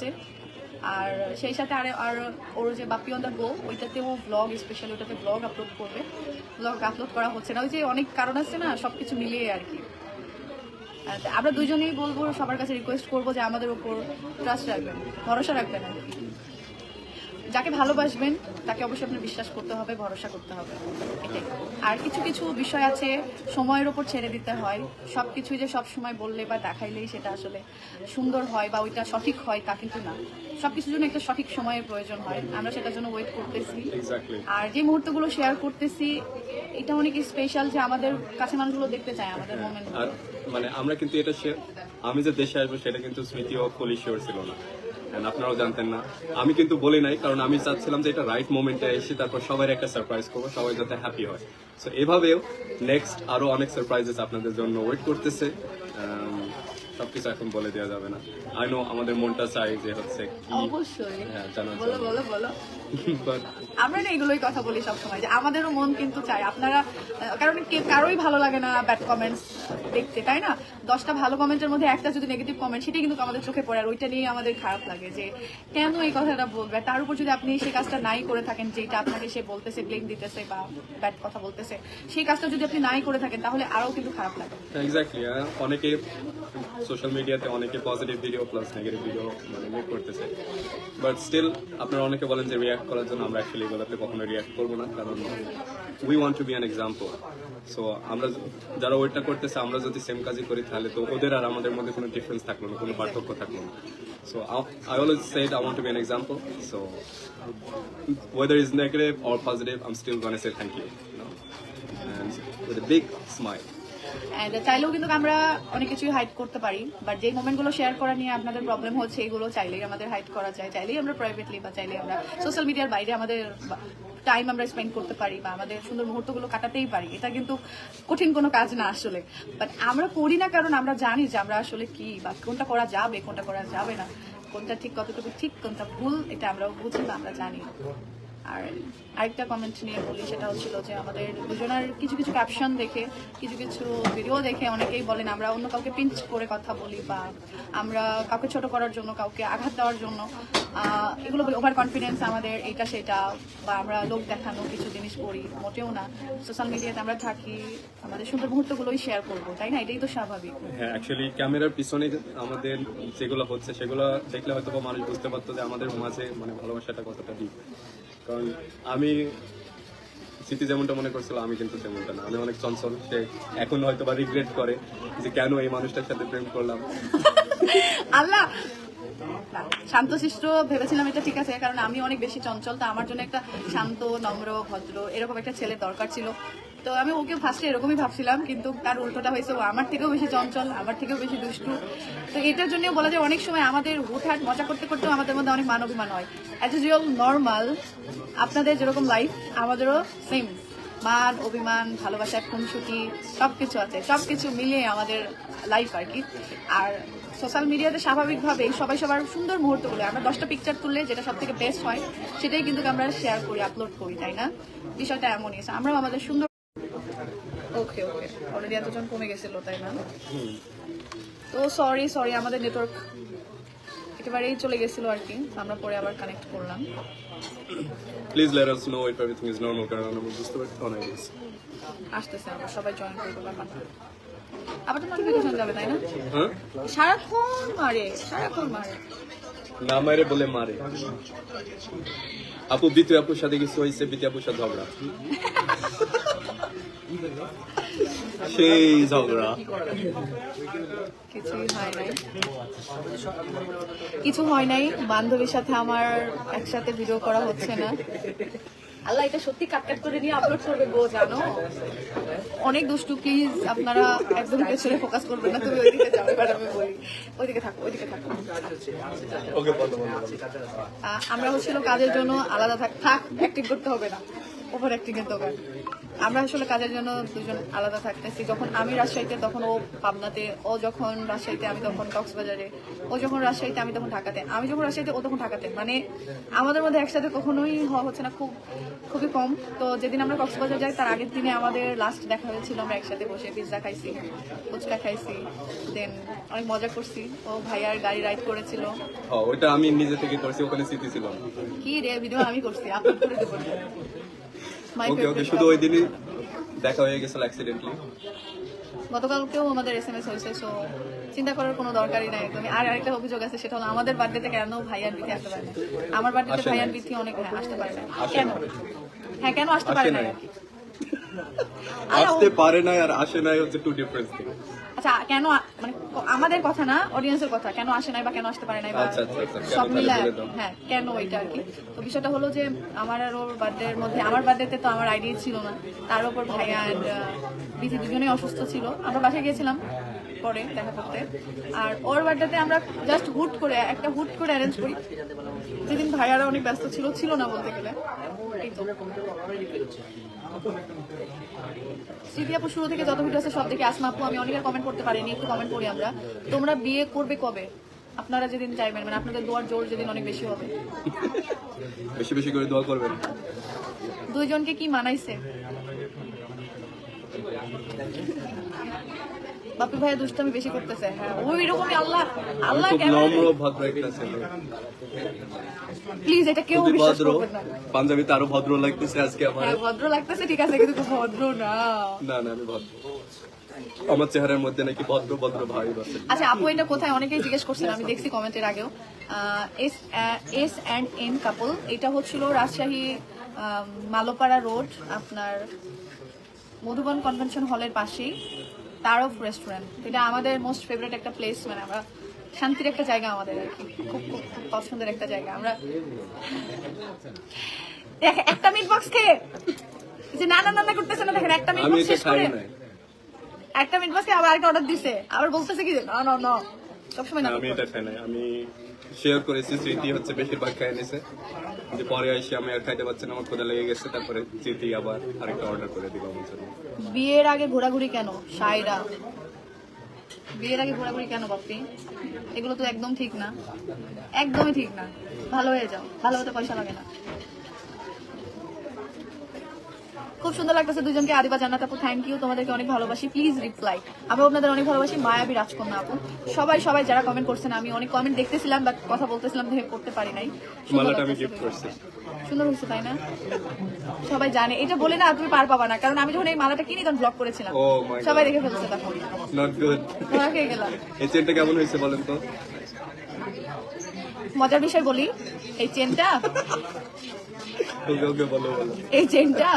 আসছে আর সেই সাথে আর আর ওর যে বাপি অন দ্য গো ওইটাতে ও ব্লগ স্পেশালি ওটাতে ব্লগ আপলোড করবে। ব্লগ আপলোড করা হচ্ছে না। ওই যে অনেক কারণ আছে না সব কিছু মিলিয়ে আর কি। আমরা দুজনেই বলব, সবার কাছে রিকোয়েস্ট করব যে আমাদের উপর ট্রাস্ট রাখবেন, ভরসা রাখবেন আর কি। যাকে ভালোবাসবেন তাকে অবশ্যই আপনার বিশ্বাস করতে হবে ভরসা করতে হবে। এটাই। আর কিছু কিছু বিষয় আছে সময়ের ওপর ছেড়ে দিতে হয়। সব কিছুই যে সব সময় বললে বা দেখাইলেই সেটা আসলে সুন্দর হয় বা ওইটা সঠিক হয় তা কিন্তু না। সব কিছুর জন্য একটা সঠিক সময়ের প্রয়োজন হয়। আমরা সেটার জন্য ওয়েট করতেছি। আর যে মুহূর্তগুলো শেয়ার করতেছি এটা অনেক স্পেশাল যে আমাদের কাছে মানুষগুলো দেখতে চায় আমাদের মোমেন্ট আর মানে আমরা কিন্তু এটা আমি যে দেশে আসব সেটা কিন্তু স্মৃতি ও ফুলি শিওর ছিল না। আপনারাও জানতেন না। আমি কিন্তু বলি নাই, কারণ আমি চাচ্ছিলাম যে এটা রাইট মোমেন্টে এসে তারপর সবাই একটা সারপ্রাইজ করব, সবাই যাতে হ্যাপি হয়। সো এভাবেও নেক্সট আরও অনেক সারপ্রাইজেস আপনাদের জন্য ওয়েট করতেছে। সবকিছু এখন বলে দেওয়া যাবে না। আই নো আমাদের মনটা চাই যে হচ্ছে কি। অবশ্যই। হ্যাঁ জানার বলো বলো বলো। আমরা না এগুলোই কথা বলি সবসময় যে আমাদেরও মন কিন্তু চাই আপনারা কারণ কারোই ভালো লাগে না ব্যাড কমেন্টস দেখতে তাই না? দশটা ভালো কমেন্টের মধ্যে একটা যদি নেগেটিভ কমেন্ট সেটাই কিন্তু আমাদের চোখে পড়ে আর ওইটা নিয়ে আমাদের খারাপ লাগে যে কেন এই কথাটা বলবে? তার উপর যদি আপনি সেই কাজটা নাই করে থাকেন যেটা আপনাকে সে বলতেছে ব্লেম দিতেছে বা ব্যাড কথা বলতেছে সেই কাজটা যদি আপনি নাই করে থাকেন তাহলে আরও কিন্তু খারাপ লাগে। এক্স্যাক্টলি অনেকে সোশ্যাল মিডিয়াতে অনেকে positive video plus negative video মানে মেক করতেছে। বাট স্টিল আপনারা অনেকে বলেন যে রিয়াক্ট করার জন্য আমরা অ্যাকচুয়ালি এগুলোতে কখনো রিয়াক্ট করব না কারণ we want to be an example so আমরা যারা ওইটা করতেছে আমরা যদি সেম কাজই করি তাহলে তো ওদের আর আমাদের মধ্যে কোনো ডিফারেন্স থাকল না কোনো পার্থক্য থাকল না। So I always said I want to be an example so whether is negative or positive gonna say thank you, you know? and with a big smile. And চাইলেও কিন্তু আমরা অনেক কিছুই হাইড করতে পারি বাট যে মোমেন্টগুলো শেয়ার করা নিয়ে আপনাদের প্রবলেম হচ্ছে, এগুলো চাইলেই আমাদের হাইড করা যায়, চাইলেই আমরা প্রাইভেটলি বা চাইলেই আমরা সোশ্যাল মিডিয়ার বাইরে আমাদের টাইম আমরা স্পেন্ড করতে পারি বা আমাদের সুন্দর মুহূর্তগুলো কাটাতেই পারি, এটা কিন্তু কঠিন কোনো কাজ না আসলে। বাট আমরা করি না কারণ আমরা জানি যে আমরা আসলে কি, বা কোনটা করা যাবে, কোনটা করা যাবে না, কোনটা ঠিক কতটুকু ঠিক, কোনটা ভুল, এটা আমরা বুঝি বা আমরা জানি আর আরেকটা কমেন্ট নিয়ে বলি, সেটা হচ্ছিল যে আমাদের দুজনের কিছু কিছু ক্যাপশন দেখে, কিছু কিছু ভিডিও দেখে অনেকেই বলেন, আমরা অন্য কাউকে পিঞ্চ করে কথা বলি বা আমরা কাউকে ছোট করার জন্য, কাউকে আঘাত দেওয়ার জন্য এগুলো ওভার কনফিডেন্স আমাদের এটা সেটা বা আমরা লোক দেখানো কিছু জিনিস করি, মোটেও না। সোশ্যাল মিডিয়াতে আমরা থাকি, আমাদের সুন্দর মুহূর্তগুলোই শেয়ার করব, তাই না? এটাই তো স্বাভাবিক। হ্যাঁ অ্যাকচুয়ালি ক্যামেরার পিছনে আমাদের যেগুলো হচ্ছে, সেগুলো দেখলে হয়তো মানুষ বুঝতে পারতো যে আমাদের মাঝে মানে ভালোবাসাটা কতটা ডিপ কারণ আমি স্মৃতি যেমনটা মনে করছিল, আমি কিন্তু তেমনটা না। আমি অনেক চঞ্চল, সে এখন হয়তো বা রিগ্রেট করে যে কেন এই মানুষটার সাথে প্রেম করলাম। আল্লাহ! শান্ত শান্তশিষ্ট ভেবেছিলাম এটা ঠিক আছে, কারণ আমি অনেক বেশি চঞ্চল, তা আমার জন্য একটা শান্ত, নম্র, ভদ্র, এরকম একটা ছেলে দরকার ছিল। তো আমি ওকে ফার্স্টে এরকমই ভাবছিলাম, কিন্তু তার উল্টোটা হয়েছে, ও আমার থেকেও বেশি চঞ্চল, আমার থেকেও বেশি দুষ্টু। তো এটার জন্য বলা যায়, অনেক সময় আমাদের হুটহাট মজা করতে করতেও আমাদের মধ্যে অনেক মান অভিমান হয়। অ্যাজ ইউজুয়াল নর্মাল আপনাদের যেরকম লাইফ আমাদেরও সেম মান, অভিমান, ভালোবাসা, খুনসুটি সব কিছু আছে সব কিছু মিলিয়ে আমাদের লাইফ আর কি। আর সোশ্যাল মিডিয়াতে স্বাভাবিকভাবেই সবাই সবার সুন্দর মুহূর্তগুলো, আমরা দশটা পিকচার তুললে যেটা সব থেকে বেস্ট হয়, সেটাই কিন্তু আমরা শেয়ার করি আপলোড করি, তাই না? বিষয়টা এমনই আমরাও আমাদের সুন্দর ওকে ওকে অলরেডি এতজন কমে গেছিল তাই না? তো সরি সরি আমাদের নেটওয়ার্ক একেবারেই চলে গেছিল আর কি। আমরা পরে আবার কানেক্ট করলাম। Please let us know if everything is normal কারণ আমরা বুঝতে পারছি অনেক আসতেছে আমরা সবাই জয়েন করব ব্যাপারটা আবার তো নোটিফিকেশন যাবে তাই না? হ্যাঁ? সারাক্ষণ মারে সারাক্ষণ মারে। না মারে বলে মারে। আপু বিতু আপুর সাথে কিছু হয়েছে বিতু আপুর সাথে ঝগড়া। সেই ঝগড়া। কিছুই হয় নাই। কিছু হয় নাই। বান্ধবীর সাথে আমার একসাথে ভিডিও করা হচ্ছে না। আল্লাহ এটা সত্যি কাট কাট করে নিয়ে আপলোড করবে গো জানো? অনেক দুষ্টু প্লিজ আপনারা একদম পেছনে ফোকাস করবেন না। তুমি ওইদিকে যাও এবার আমি বলি। ওইদিকে থাকো ওইদিকে থাকো। আমরা হচ্ছিল কাজের জন্য আলাদা থাক থাক অ্যাক্টিং করতে হবে না। ওভার অ্যাক্টিং এর দোকান। আমরা আসলে কাজের জন্য দুজন আলাদা থাকতেছি। যখন আমি রাজশাহীতে তখন ও পাবনাতে ও যখন রাজশাহীতে আমি তখন কক্সবাজারে ও যখন রাজশাহীতে আমি তখন ঢাকাতে। আমি যখন রাজশাহীতে ও তখন ঢাকাতে। মানে আমাদের মধ্যে একসাথে কখনোই হওয়া হচ্ছে না খুব খুবই কম। তো যেদিন আমরা কক্সবাজার যাই তার আগের দিনে আমাদের লাস্ট দেখা হয়েছিল আমরা একসাথে বসে পিৎজা খাইছি ফুচকা খাইছি দেন অনেক মজা করছি। ও ভাইয়ার গাড়ি রাইড করেছিল। আমি নিজে থেকে করছি ওখানে স্মৃতি ছিল কি রে ভিডিও আমি করছি আপলোড করে দেবো। ওকে ওকে শুধু ওই দিনই দেখা হয়ে গেছিল অ্যাক্সিডেন্টলি গতকালকেও আমাদের এস এম এস হয়েছে সো চিন্তা করার কোনো দরকারই নাই। একদমই আর আরেকটা অভিযোগ আছে সেটা হলো আমাদের বার্থডেতে কেন ভাইয়ার বিথি আসতে পারে আমার বার্থডেতে ভাইয়ার। বিথি অনেক হ্যাঁ, আসতে পারে না। কেন? হ্যাঁ কেন আসতে পারে না আর কি? আসতে পারে নাই আর আসে নাই হচ্ছে টু ডিফারেন্স থিং আচ্ছা কেন মানে আমাদের কথা না অডিয়েন্সের কথা কেন আসে নাই বা কেন আসতে পারে নাই বা আচ্ছা, আচ্ছা, আচ্ছা, সব মিলে হ্যাঁ কেন ওইটা আর কি? তো বিষয়টা হলো যে আমার আর ওর বার্থডের মধ্যে আমার বার্থডেতে তো আমার আইডিয়া ছিল না। তার উপর ভাইয়া আর বিধি দুজনেই অসুস্থ ছিল। আমরা বাসায় গিয়েছিলাম পরে দেখা করতে। আর ওর বার্থডেতে আমরা জাস্ট হুট করে একটা হুট করে অ্যারেঞ্জ করি। যেদিন ভাইয়ারা অনেক ব্যস্ত ছিল ছিল না বলতে গেলে। স্মৃতি আপু শুরু থেকে যত ভিডিও আছে সব থেকে আসমা আপু। আমি অনেকের কমেন্ট করতে পারিনি একটু কমেন্ট করি আমরা। তোমরা বিয়ে করবে কবে? আপনারা যেদিন চাইবেন মানে আপনাদের দোয়ার জোর যেদিন অনেক বেশি হবে। বেশি বেশি করে দোয়া করবেন। দুইজনকে কি মানাইছে? বাপি ভাইয়া দুষ্টামি বেশি করতেছে। হ্যাঁ ওই রকমই আল্লাহ আল্লাহ প্লিজ এটা কেউ বিশ্বাস ভদ্র। করবেন না। পাঞ্জাবিতে আরও ভদ্র লাগতেছে আজকে আমার। হ্যাঁ ভদ্র লাগতেছে ঠিক আছে কিন্তু ভদ্র না। না না আমি ভদ্র। আমার চেহারার মধ্যে নাকি ভদ্র ভদ্র ভাই আছে। আচ্ছা আপু এটা কোথায়? অনেকেই জিজ্ঞেস করছেন আমি দেখছি কমেন্টের আগেও। S S and N couple এটা হচ্ছিল রাজশাহী মালোপাড়া রোড আপনার মধুবন কনভেনশন হলের পাশেই। তারফ রেস্টুরেন্ট এটা আমাদের মোস্ট ফেভারিট একটা প্লেস মানে আমরা শান্তির একটা জায়গা আমাদের আর কি। খুব খুব খুব পছন্দের একটা জায়গা। আমরা একটা মিট বক্স খেয়ে যে না না না করতেছে না দেখেন একটা মিট বক্স শেষ করে একটা মিট বক্সে আবার আরেকটা অর্ডার দিছে। আবার বলতেছে কি না না না। সবসময় না আমি এটা খাই না আমি শেয়ার করেছি, স্মৃতি হচ্ছে বেশিরভাগ খাই নিছে। যে পরে আসি আমি আর খাইতে পারছি না, আমার ক্ষুদা লেগে গেছে, তারপরে স্মৃতি আবার আরেকটা অর্ডার করে দিল আমার জন্য। বিয়ের আগে ঘোরাঘুরি কেন, সাইরা? বিয়ের আগে ঘোরাঘুরি কেন বাপ্পি এগুলো তো একদম ঠিক না। একদমই ঠিক না। ভালো হয়ে যাও। ভালো হতে পয়সা লাগে না। খুব সুন্দর লাগতেছে দুজনকে। আদিবা জান্নাত আপু থ্যাংক ইউ তোমাদেরকে অনেক ভালোবাসি। প্লিজ রিপ্লাই আমি আপনাদের অনেক ভালোবাসি। মায়াবী রাজকন্যা আপু। সবাই সবাই যারা কমেন্ট করছেন আমি অনেক কমেন্ট দেখতেছিলাম বাট কথা বলতেছিলাম দেখে করতে পারি নাই। সুন্দর হয়েছে তাই না? সবাই জানে। এটা বলে না তুমি পার পাবা না কারণ আমি যখন এই মালাটা কিনি তখন ব্লগ করেছিলাম Oh. সবাই দেখে ফেলছে তখন। নট গুড গেলাম। এই চেনটা কেমন হয়েছে বলেন তো? মজার বিষয় বলি এই চেনটা এই চেনটা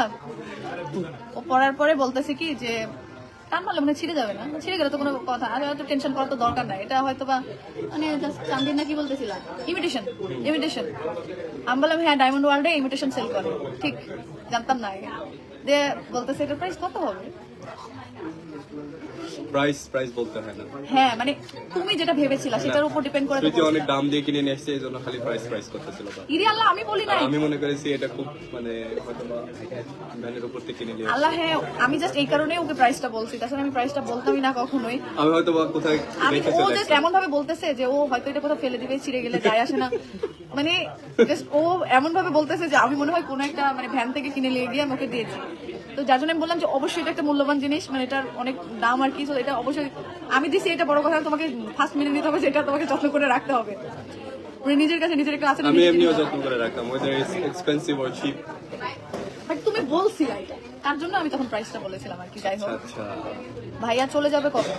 ও পড়ার পরে বলতেছে কি যে, টান মারলে মানে ছিঁড়ে যাবে না। ছিঁড়ে গেলে তো কোনো কথা। আর এত টেনশন করার তো দরকার নাই। এটা হয়তো বা মানে জাস্ট চান্দির না কি বলতেছিলাম ইমিটেশন ইমিটেশন আমি বললাম হ্যাঁ ডায়মন্ড ওয়ার্ল্ডে ইমিটেশন সেল করে। ঠিক, জানতাম না দিয়ে বলতেছে, এটার প্রাইস কত হবে? প্রাইস প্রাইস বলতে হয় না। হ্যাঁ মানে তুমি যেটা ভেবেছিলা সেটার উপর ডিপেন্ড করে তো স্মৃতি অনেক দাম দিয়ে কিনে নিয়ে এসছে এই জন্য খালি প্রাইস প্রাইস করতেছিল ইরি আল্লাহ আমি বলি নাই। আমি মনে করেছি এটা খুব মানে ভ্যানের উপর থেকে কিনে নিয়ে আল্লাহ হ্যাঁ আমি জাস্ট এই কারণেই ওকে প্রাইসটা বলছি। তাছাড়া আমি প্রাইসটা বলতামই না কখনোই। আমি হয়তো কোথায় আমি ও জাস্ট এমন ভাবে বলতেছে যে ও হয়তো এটা কোথাও ফেলে দিবে ছিঁড়ে গেলে যায় আসে না। মানে just ও এমন ভাবে বলতেছে যে আমি মনে হয় কোনো একটা মানে ভ্যান থেকে কিনে নিয়ে গিয়ে আমি ওকে দিয়েছি। তো যার জন্য আমি বললাম যে অবশ্যই এটা একটা মূল্যবান জিনিস মানে এটার অনেক দাম আর কি তো এটা অবশ্যই আমি দিছি এটা বড় কথা তোমাকে ফার্স্ট মেনে নিতে হবে যে এটা তোমাকে যত্ন করে রাখতে হবে। মানে নিজের কাছে নিজের না, আমি এমনিও যত্ন করে রাখতাম whether is expensive or cheap But তুমি বলছিলা এটা তার জন্য আমি তখন প্রাইসটা বলেছিলাম আর কি যাই হোক। আচ্ছা। ভাইয়া চলে যাবে কবে?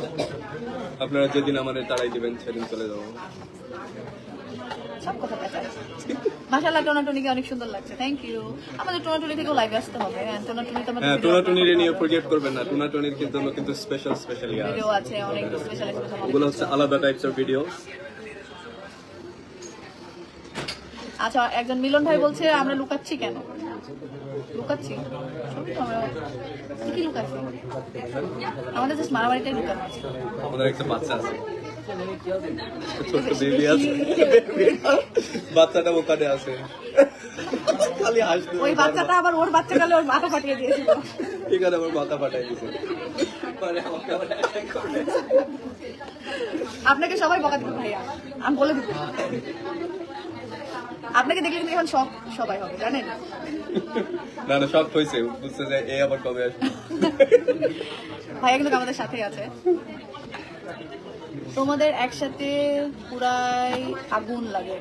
আপনারা যেদিন আমাদের তাড়াই দিবেন সেদিন চলে যাব। সব কথা পেঁচা মাসাল্লাহ টোনাটুনিকে অনেক সুন্দর লাগছে। থ্যাংক ইউ আমাদের টোনাটুনি থেকেও লাইভে আসতে হবে। হ্যাঁ টোনাটুনি তো হ্যাঁ আমাদের টোনা টুনির নিয়ে ফরগেট করবেন না। টোনা কিন্তু কিন্তু স্পেশাল স্পেশাল ভিডিও আছে অনেক স্পেশাল স্পেশাল ওগুলো হচ্ছে আলাদা টাইপস অফ ভিডিও আচ্ছা একজন মিলন ভাই বলছে আমরা লুকাচ্ছি কেন? লুকাচ্ছি? সবই তো আমরা কি কি লুকাচ্ছি? আমাদের জাস্ট মারামারিটাই লুকাচ্ছি আমাদের একটা বাচ্চা আছে। ছোট্ট বেবি আছে বাচ্চাটা ওখানে আছে। খালি হাসতে ওই বাচ্চাটা আবার ওর বাচ্চা ওর মাথা ফাটিয়ে দিয়েছিল। এখানে আমার মাথা ফাটাই দিছে। পরে আমাকে আবার attack করবে। আপনাকে সবাই বকা দিবে ভাইয়া। আমি বলে দিব। আপনাকে দেখলে কিন্তু এখন সব সবাই হবে জানেন? না না সব হয়েছে। বুঝতে যে এ আবার কবে আসবে। ভাইয়া কিন্তু আমাদের সাথেই আছে। তোমাদের একসাথে পুরাই আগুন লাগে।